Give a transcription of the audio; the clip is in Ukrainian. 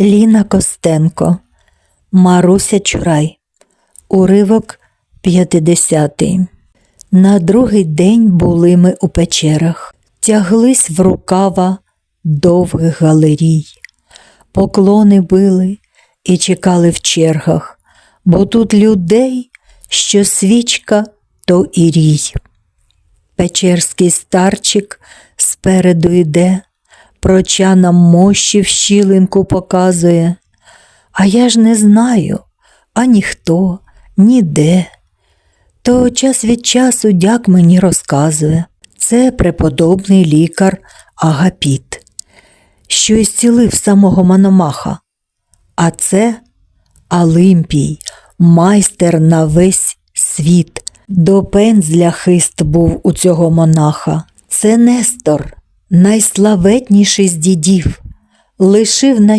Ліна Костенко, Маруся Чурай, уривок 50. На другий день були ми у печерах, тяглись в рукава довгих галерій, поклони били і чекали в чергах, бо тут людей, що свічка, то і рій. Печерський старчик спереду йде, проча нам мощі в щілинку показує. А я ж не знаю ані хто, ні де. То час від часу дяк мені розказує. Це преподобний лікар Агапіт, що й зцілив самого Мономаха. А це Алимпій, майстер на весь світ. До пензля хист був у цього монаха. Це Нестор, найславетніший з дідів, лишив на